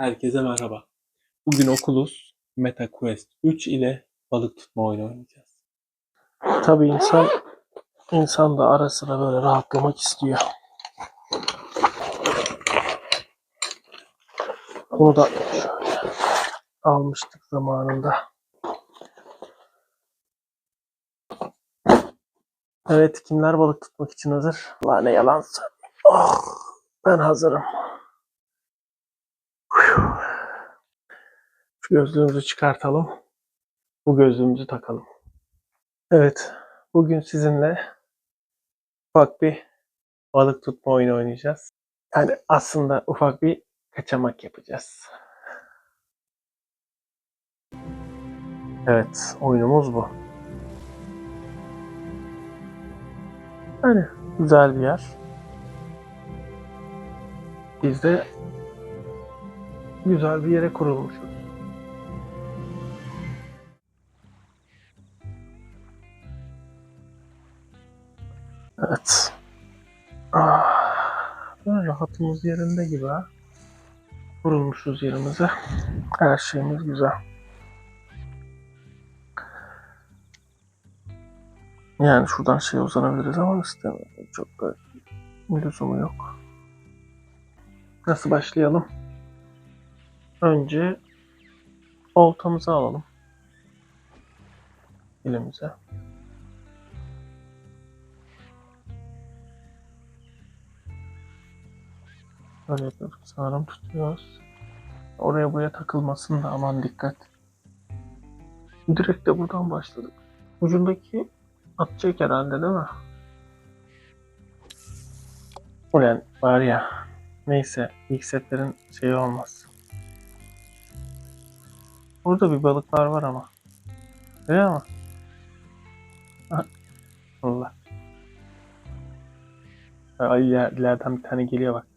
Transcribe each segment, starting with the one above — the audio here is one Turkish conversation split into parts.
Herkese merhaba. Bugün okuluz MetaQuest 3 ile balık tutma oyunu oynayacağız. Tabii insan insan da ara sıra böyle rahatlamak istiyor. Bunu da şöyle almıştık zamanında. Evet, kimler balık tutmak için hazır? La ne yalan. Oh, ben hazırım. Phew. Şu gözlüğümüzü çıkartalım. Bu gözlüğümüzü takalım. Evet, bugün sizinle ufak bir balık tutma oyunu oynayacağız. Yani aslında ufak bir kaçamak yapacağız. Evet, oyunumuz bu. Yani güzel bir yer. Biz de güzel bir yere kurulmuşuz. Evet. Ah, rahatımız yerinde gibi ha. Kurulmuşuz yerimize. Her şeyimiz güzel. Yani şuradan şey uzanabiliriz ama istemiyorum. Çok da lüzumu yok. Nasıl başlayalım? Önce oltamızı alalım. Elimize. Böyle yapıyoruz. Sağlam tutuyoruz. Oraya buraya takılmasın da aman dikkat. Direkt de buradan başladık. Ucundaki atacak herhalde değil mi? Ulan var ya. Neyse ilk setlerin şeyi olmaz. Burada bir balıklar var ama. Mi? Ha, Allah. Ay ya, ileriden bir tane geliyor bak.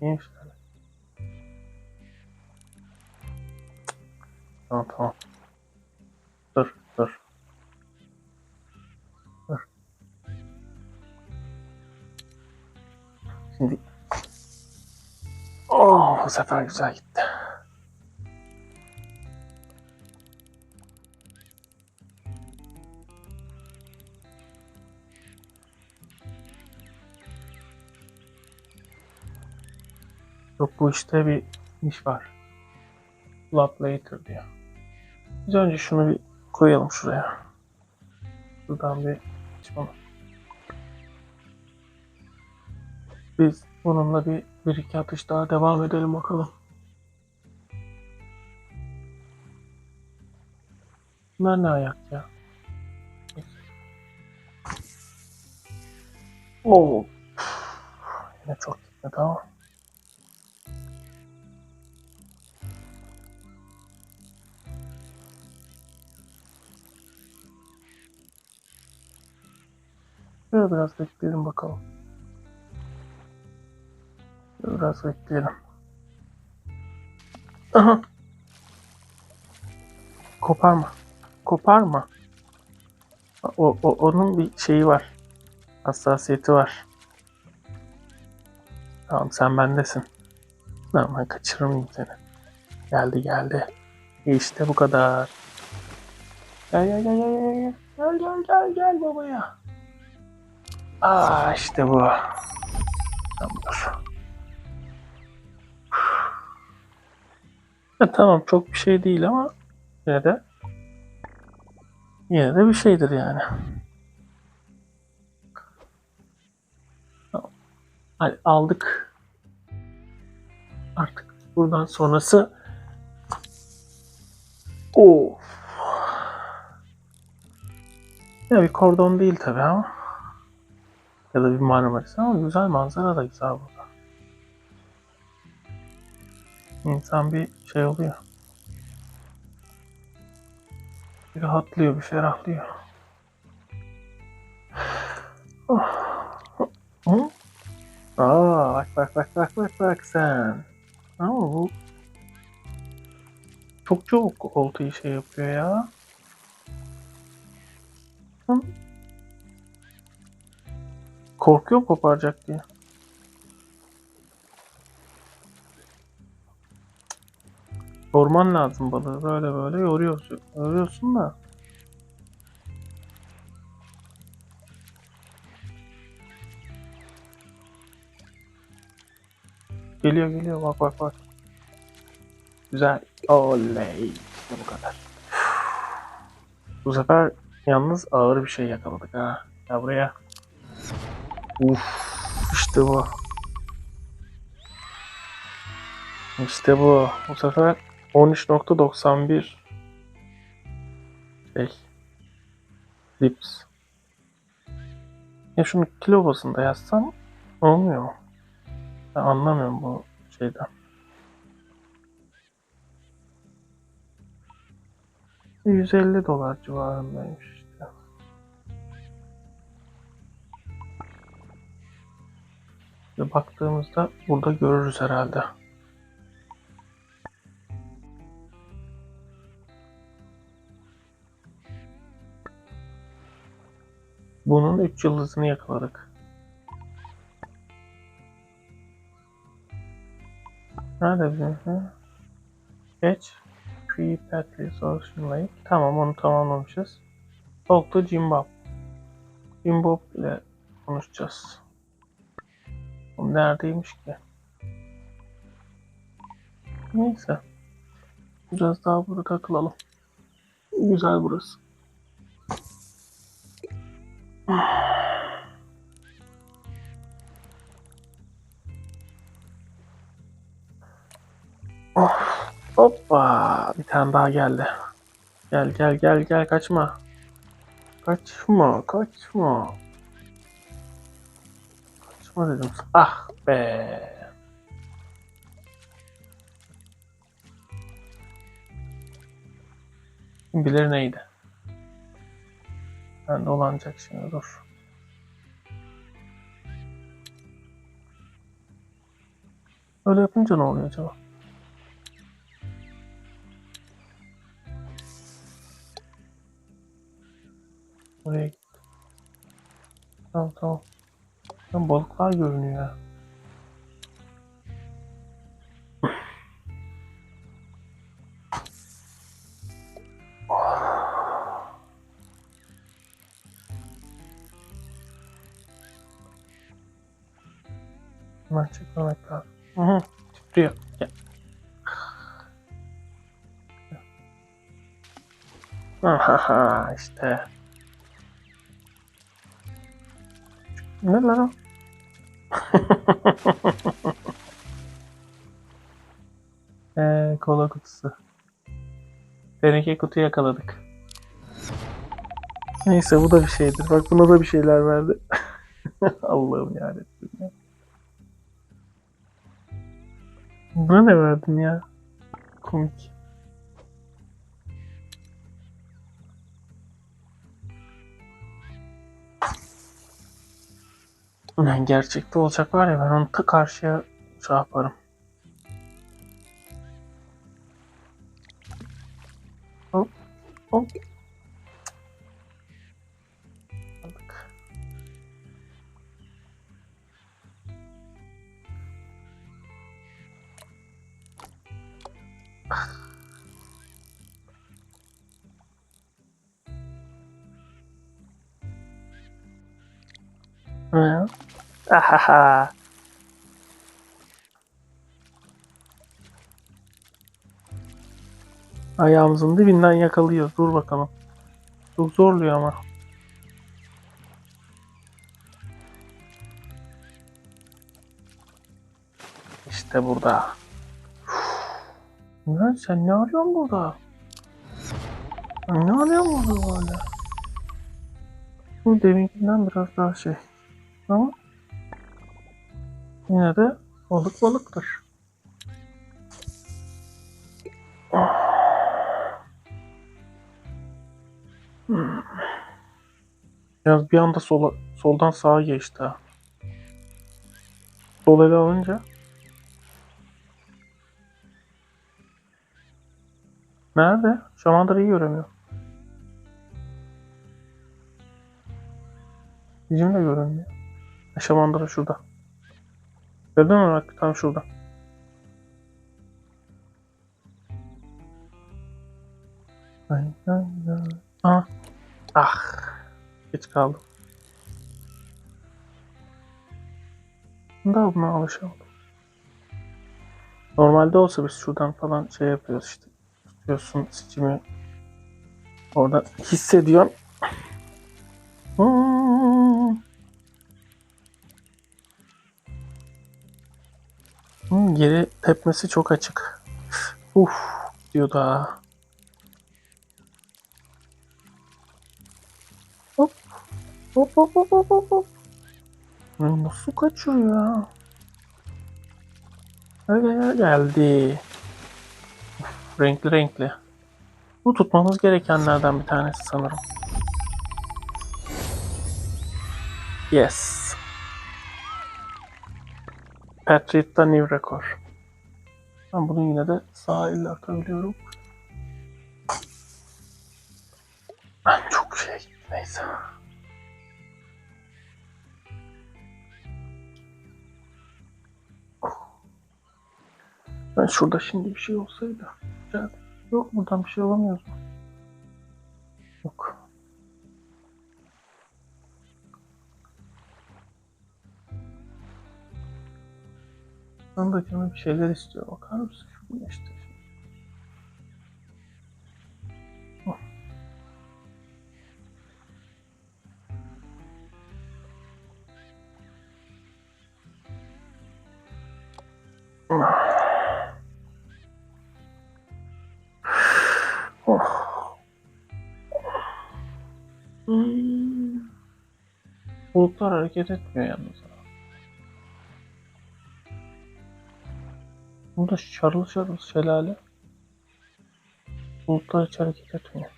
Neymiş öyle? Tamam tamam. Dur dur. Dur. Şimdi Oh bu sefer güzel gitti. Yok bu işte bir iş var. Lap later diyor. Biz önce şunu bir koyalım şuraya. Buradan bir açalım. Biz bununla bir, bir iki atış daha devam edelim bakalım. Bunlar ne ayak ya? Oo. Yine çok gitmedi ama. Şöyle biraz bekleyelim bakalım. Şöyle biraz bekleyelim. Aha. Koparma. Koparma. O, o, onun bir şeyi var. Hassasiyeti var. Tamam sen bendesin. Tamam ben kaçırmayayım seni. Geldi geldi. İşte bu kadar. Gel gel gel gel gel. Gel gel gel gel babaya. Aa işte bu. Tamamdır. Ya, tamam çok bir şey değil ama yine de yine de bir şeydir yani. Tamam. Hadi aldık. Artık buradan sonrası Of. Ya bir kordon değil tabi ama ya da bir Marmaris ama güzel manzara da güzel burada. İnsan bir şey oluyor. Bir rahatlıyor, bir ferahlıyor. Oh. Aa, bak bak bak bak bak bak sen. Ama bu çok çok oltayı şey yapıyor ya. Hı? Korkuyorum koparacak diye. Yorman lazım balığı. Böyle böyle yoruyorsun. Yoruyorsun da. Geliyor geliyor bak bak bak. Güzel. Oley. İşte bu kadar. Bu sefer yalnız ağır bir şey yakaladık ha. Ya buraya. Uf. İşte bu. İşte bu. Bu sefer 13.91 şey lips. Ya şunu kilo bazında yazsam olmuyor mu? Ben anlamıyorum bu şeyden. ...150 dolar civarındaymış Ve baktığımızda burada görürüz herhalde. Bunun 3 yıldızını yakaladık. Nerede bizim? Geç. Free Patriot Ocean Lake. Tamam onu tamamlamışız. Talk to Jimbab. Jimbab ile konuşacağız. Neredeymiş ki? Neyse. Biraz daha burada takılalım. Güzel burası. Oh, hoppa. Bir tane daha geldi. Gel gel gel gel kaçma. Kaçma kaçma. Dedim. Ah be. Kim bilir neydi. Ben dolanacak şimdi dur. Öyle yapınca ne oluyor acaba? Oraya git. Tamam tamam. Lan balıklar görünüyor. Hemen çekmemek lazım. Hı hı. Titriyor. Gel. Ahaha işte. Ne lan o? Eee kola kutusu. Teneke kutu yakaladık. Neyse bu da bir şeydir. Bak buna da bir şeyler verdi. Allah'ım yarabbim ya. Buna ne verdin ya? Komik. Yani gerçekte olacak var ya ben onu ta karşıya şey yaparım. Hop hop. Ahaha. Ayağımızın dibinden yakalıyor. Dur bakalım. Çok zorluyor ama. İşte burada. Lan sen ne arıyorsun burada? Ne arıyorsun burada böyle? Bu deminkinden biraz daha şey. Ama yine de balık balıktır. Hmm. Yalnız bir anda sola, soldan sağa geçti. Sol ele alınca Nerede? Şamandıra'yı göremiyorum. Bizim de görünmüyor. Şamandıra şurada. Gördün mü bak tam şurada. Ay, ay, ay. Ah. Ah. Geç kaldım. Da buna alışalım. Normalde olsa biz şuradan falan şey yapıyoruz işte. Tutuyorsun sicimi. Orada hissediyorsun. Hmm. Hmm, geri tepmesi çok açık. Uf diyor daha. Hop. Hop hop hop hop hop. hop. Ya nasıl kaçıyor ya? Öyle geldi. Uf, renkli renkli. Bu tutmamız gerekenlerden bir tanesi sanırım. Yes. Patriot'ta new rekor. Ben bunu yine de sağ elle atabiliyorum. Ben çok şey neyse. Ben şurada şimdi bir şey olsaydı. Yok buradan bir şey olamıyoruz De canım bir şeyler istiyor. Bakar mısın? Şu işte. Oh. Oh. Hmm. Bulutlar hareket etmiyor yalnız. Burada şarıl şarıl şelale. Bulutlar hiç hareket etmiyor.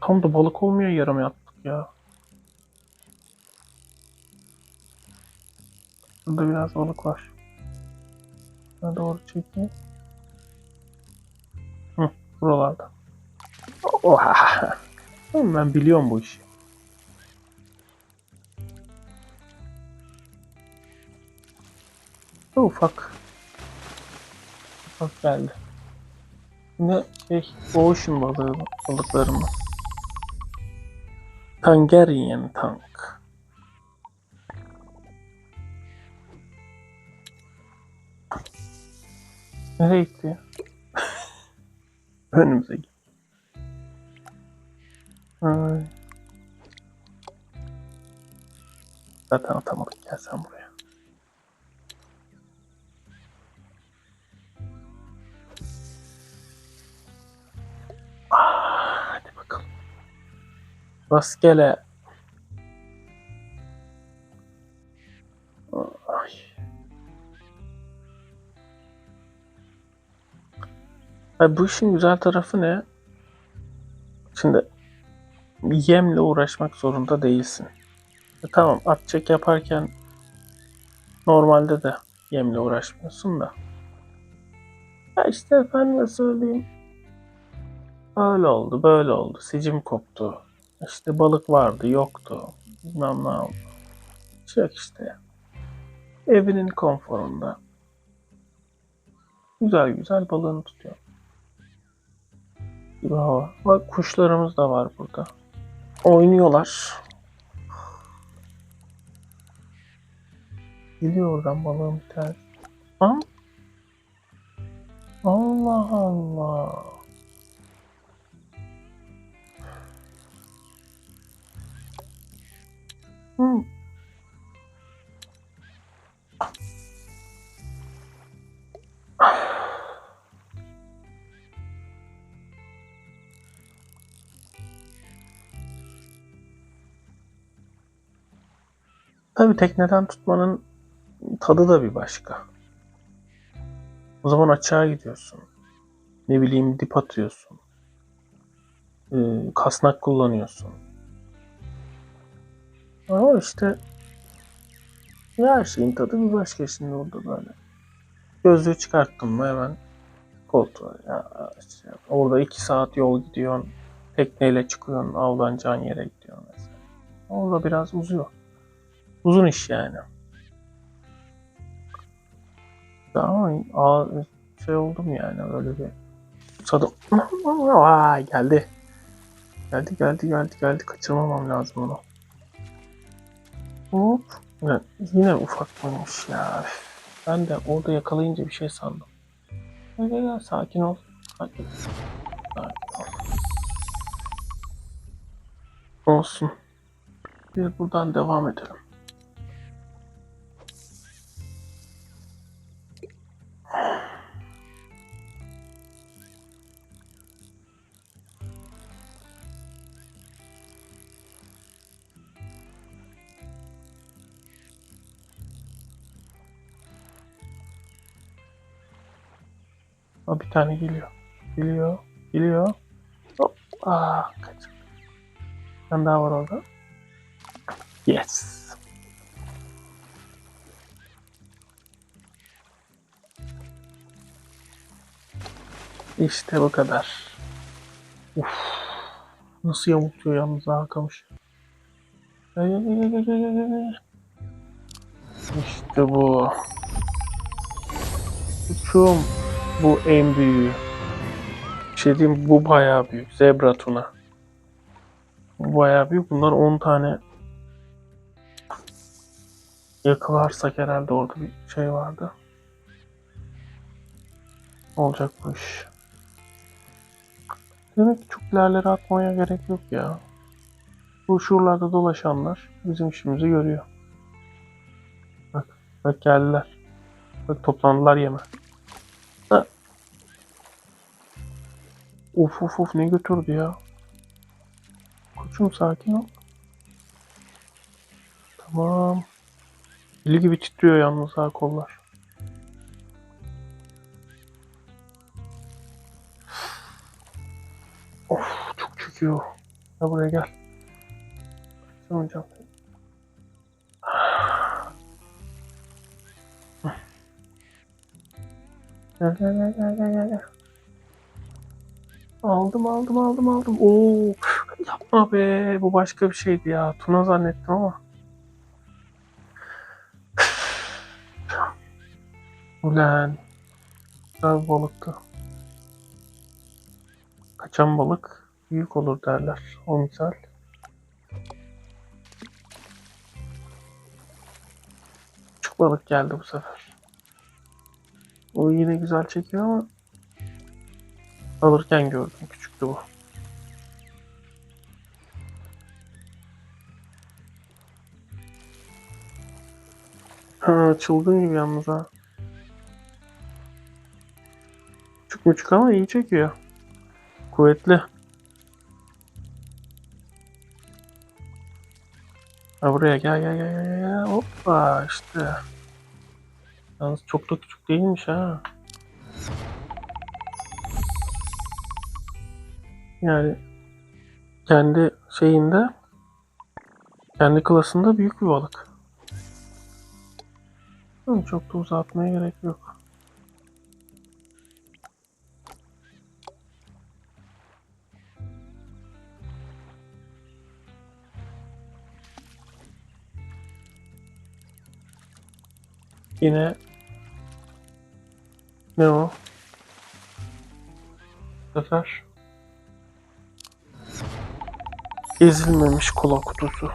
Tam da balık olmuyor yarım yaptık ya. Burada biraz balık var. Şuna doğru çekeyim. Hı, buralarda. Oha. Ben biliyorum bu işi. Bu ufak. Ufak geldi. Yine şey, ocean balığı balıklarımız. Tangerian tank. Nereye gitti ya? Önümüze gitti. Zaten atamadık. Gel sen buraya. Rastgele. Ay. Bu işin güzel tarafı ne? Şimdi yemle uğraşmak zorunda değilsin. E, tamam at çek yaparken normalde de yemle uğraşmıyorsun da. Ya işte efendime söyleyeyim. Öyle oldu, böyle oldu. Sicim koptu. İşte balık vardı, yoktu. Bilmem ne oldu. Yok işte. Evinin konforunda. Güzel güzel balığını tutuyor. Gibi hava. Bak kuşlarımız da var burada. Oynuyorlar. Geliyor oradan balığın bir tane. Ha? Allah Allah. Hı. Tabii tekneden tutmanın tadı da bir başka. O zaman açığa gidiyorsun. Ne bileyim dip atıyorsun. Ee, kasnak kullanıyorsun. Ama işte her şeyin tadı bir başka şimdi orada böyle. Gözlüğü çıkarttım mı hemen koltuğa. Ya işte orada iki saat yol gidiyorsun. Tekneyle çıkıyorsun avlanacağın yere gidiyorsun mesela. Orada biraz uzuyor. Uzun iş yani. Ama şey oldum yani öyle bir susadım. Vay geldi. Geldi geldi geldi geldi. Kaçırmamam lazım onu. Hop. Ya, yine ufak mıymış ya. Ben de orada yakalayınca bir şey sandım. Gel gel sakin ol. Sakin. Sakin ol. Olsun. Biz buradan devam edelim. Tane geliyor. Geliyor. Geliyor. Hop. Aa, kaç. Bir daha var orada. Yes. İşte bu kadar. Uf. Nasıl yamultuyor yalnız ha kamış. İşte bu. Uçum. Bu en büyüğü. Bir şey diyeyim bu bayağı büyük. Zebra tuna. Bu bayağı büyük. Bunlar 10 tane yakalarsak herhalde orada bir şey vardı. Olacak bu iş. Demek ki çok ilerlere atmaya gerek yok ya. Bu şuralarda dolaşanlar bizim işimizi görüyor. Bak, bak geldiler. Bak toplandılar yeme. Of of of ne götürdü ya. Koçum sakin ol. Tamam. Deli gibi titriyor yalnız ha kollar. Of çok çekiyor. Ya buraya gel. Sanacağım. Gel gel gel gel gel gel. gel. Aldım aldım aldım aldım. Oo yapma be. Bu başka bir şeydi ya. Tuna zannettim ama. Ulan. Güzel bir balıktı. Kaçan balık büyük olur derler. O misal. Küçük balık geldi bu sefer. O yine güzel çekiyor ama alırken gördüm. Küçüktü bu. Ha, çılgın gibi yalnız ha. Küçük müçük ama iyi çekiyor. Kuvvetli. Ha buraya gel gel gel gel gel. Hoppa işte. Yalnız çok da küçük değilmiş ha. Yani kendi şeyinde kendi klasında büyük bir balık. Ama çok da uzatmaya gerek yok. Yine ne o? Bu sefer ezilmemiş kola kutusu.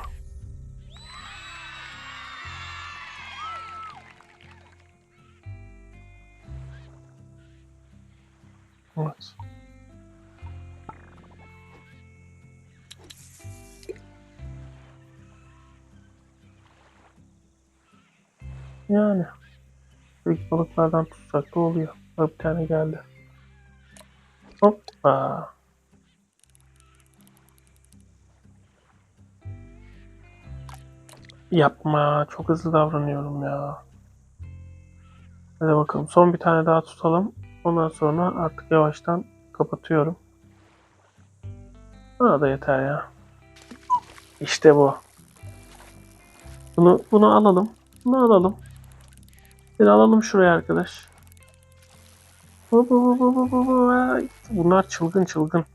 Evet. Yani büyük balıklardan tutsak da oluyor. Bir tane geldi. Hoppa. Yapma. Çok hızlı davranıyorum ya. Hadi bakalım. Son bir tane daha tutalım. Ondan sonra artık yavaştan kapatıyorum. Bana da yeter ya. İşte bu. Bunu bunu alalım. Bunu alalım. Seni alalım şuraya arkadaş. Bunlar çılgın çılgın.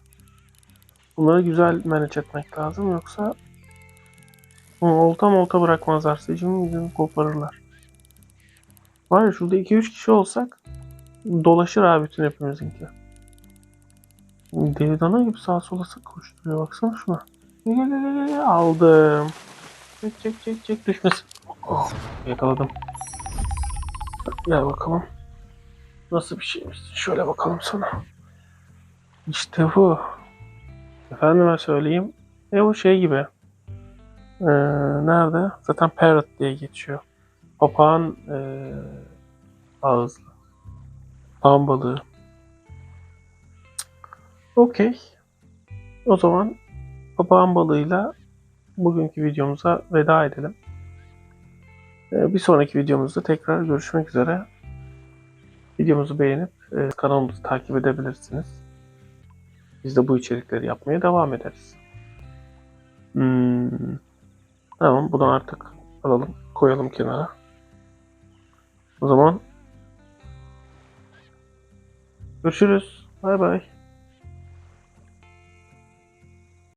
Bunları güzel manage etmek lazım yoksa olta molta bırakmazlar. Seçimin yüzünü koparırlar. Var ya şurada 2-3 kişi olsak dolaşır abi bütün hepimizinki. Deli dana gibi sağa sola sık koşturuyor. Baksana şuna. Gel gel gel. Aldım. Çek çek çek çek düşmesin. Oh, yakaladım. Gel bakalım. Nasıl bir şeymiş? Şöyle bakalım sana. İşte bu. Efendime söyleyeyim. E bu şey gibi. Ee, nerede? Zaten parrot diye geçiyor. Papağan ee, ağızlı. Papağan balığı. Okey. O zaman papağan balığıyla bugünkü videomuza veda edelim. Ee, Bir sonraki videomuzda tekrar görüşmek üzere. Videomuzu beğenip e, kanalımızı takip edebilirsiniz. Biz de bu içerikleri yapmaya devam ederiz. Hmm. Tamam, bunu artık alalım, koyalım kenara. O zaman görüşürüz. Bay bay.